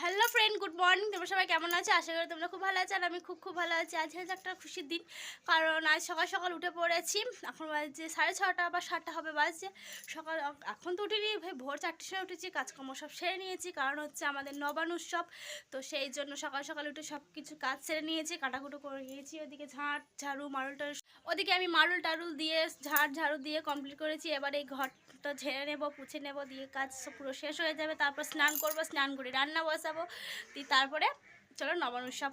Hello friend good morning তোমরা সবাই কেমন আছো? আশা করি তোমরা খুব ভালো আছো আর আমি খুব খুব ভালো আছি। আজ হচ্ছে একটা খুশির দিন, কারণ আজ সকাল সকাল উঠে পড়েছি। এখন বাজছে সাড়ে ছটা বা সাতটা হবে বাজছে। সকাল এখন তো উঠিনি, ভাই ভোর চারটের সময় উঠেছি, কাজকর্ম সব সেরে নিয়েছি। কারণ হচ্ছে আমাদের নবান উৎসব তো সেই জন্য সকাল সকাল উঠে সব কিছু কাজ সেরে নিয়েছি, কাটাকুটো করে নিয়েছি। ওদিকে ঝাঁট, ঝাড়ু, মারুল টারু ওদিকে আমি মারুল টারুল দিয়ে ঝাড় ঝাড়ু দিয়ে কমপ্লিট করেছি। এবার এই ঘরটা ঝেড়ে নেব, পুছে নেব, দিয়ে কাজ পুরো শেষ হয়ে যাবে। তারপর স্নান করব, স্নান করে রান্না বসাবো দিয়ে তারপরে চলো নবান উৎসব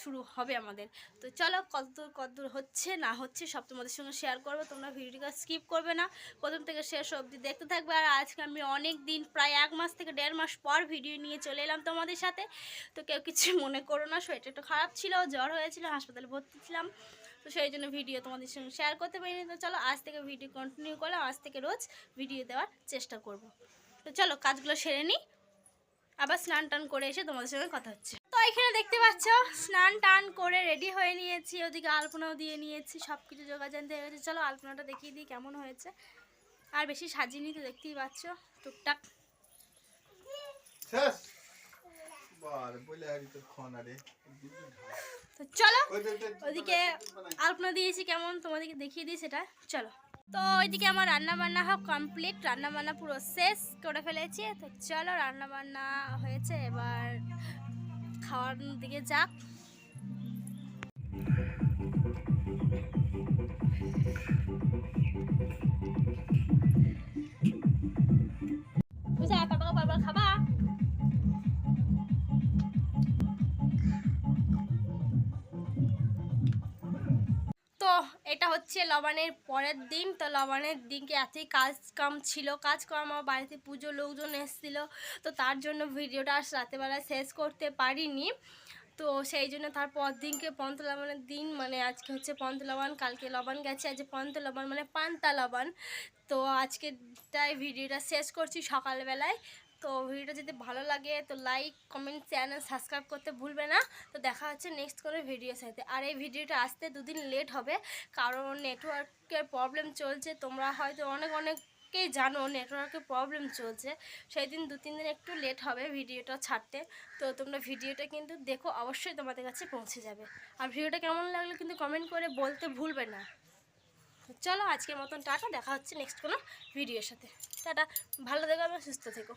শুরু হবে আমাদের। তো চলো কতদূর কতদূর হচ্ছে, না হচ্ছে সব তোমাদের সঙ্গে শেয়ার করব। তোমরা ভিডিওটা স্কিপ করবে না। প্রথম থেকে শেষ অবধি দেখতে থাকবে। আর আজকে আমি অনেক দিন, প্রায় এক মাস থেকে দেড় মাস পর ভিডিও নিয়ে চলে এলাম তোমাদের সাথে। তো কেউ কিছু মনে করো না শরীরটা একটু খারাপ ছিল, জ্বর হয়েছিল, হাসপাতালে ভর্তি ছিলাম। তো সেই জন্য ভিডিও তোমাদের সঙ্গে শেয়ার করতে পারিনি। তো চলো আজ থেকে ভিডিও কন্টিনিউ করলাম। আজ থেকে রোজ ভিডিও দেওয়ার চেষ্টা করব। তো চলো কাজগুলো সেরে নিই। আবার স্নান টান করে এসে তোমাদের সঙ্গে কথা হচ্ছে। তো এখানে দেখতে পাচ্ছ স্নান টান করে রেডি হয়ে নিয়েছি ওদিকে আলপনাও দিয়ে নিয়েছি সব কিছু যোগাযোগ হয়ে গেছে। চলো আলপনাটা দেখিয়ে দিই কেমন হয়েছে। আর বেশি সাজিয়ে তো দেখতেই পাচ্ছ টুকটাক। তো চলো ওদিকে আলপনা দিয়েছি কেমন তোমাদেরকে দেখিয়ে দিই সেটা। চলো। তো ওইদিকে আমার রান্না বান্না কমপ্লিট রান্না বান্না পুরো শেষ করে ফেলেছি। তো চলো রান্না বান্না হয়েছে, এবার খাওয়ার দিকে যাক। তো এটা হচ্ছে লবণের পরের দিন। তো লবণের দিনকে এতই কাজ কাম ছিল কাজ আমার বাড়িতে পুজো, লোকজন এসেছিল। তো তার জন্য ভিডিওটা আজ রাতেবেলায় শেষ করতে পারিনি। তো সেই জন্য তার পর দিনকে পন্ত লবণের দিন মানে আজকে হচ্ছে পন্ত লবণ, কালকে লবণ গেছে। আজকে পন্ত লবণ মানে পান্তা লবণ। তো আজকেরটাই ভিডিওটা শেষ করছি সকালবেলায়। তো ভিডিওটা যদি ভালো লাগে, তো লাইক কমেন্ট চ্যানেল সাবস্ক্রাইব করতে ভুলবে না। তো দেখা হচ্ছে নেক্সট কোনো ভিডিওর সাথে। আর এই ভিডিওটা আসতে দুদিন লেট হবে, কারণ নেটওয়ার্কের প্রবলেম চলছে। তোমরা হয়তো অনেক, অনেককেই জানো নেটওয়ার্কের প্রবলেম চলছে। সেই দিন দু, তিন দিন একটু লেট হবে ভিডিওটা ছাড়তে। তো তোমরা ভিডিওটা কিন্তু দেখো, অবশ্যই তোমাদের কাছে পৌঁছে যাবে। আর ভিডিওটা কেমন লাগল কিন্তু কমেন্ট করে বলতে ভুলবে না। চলো আজকের মতন টাটা, দেখা হচ্ছে নেক্সট কোনো ভিডিওর সাথে। টাটা, ভালো থেকো এবং সুস্থ থেকো।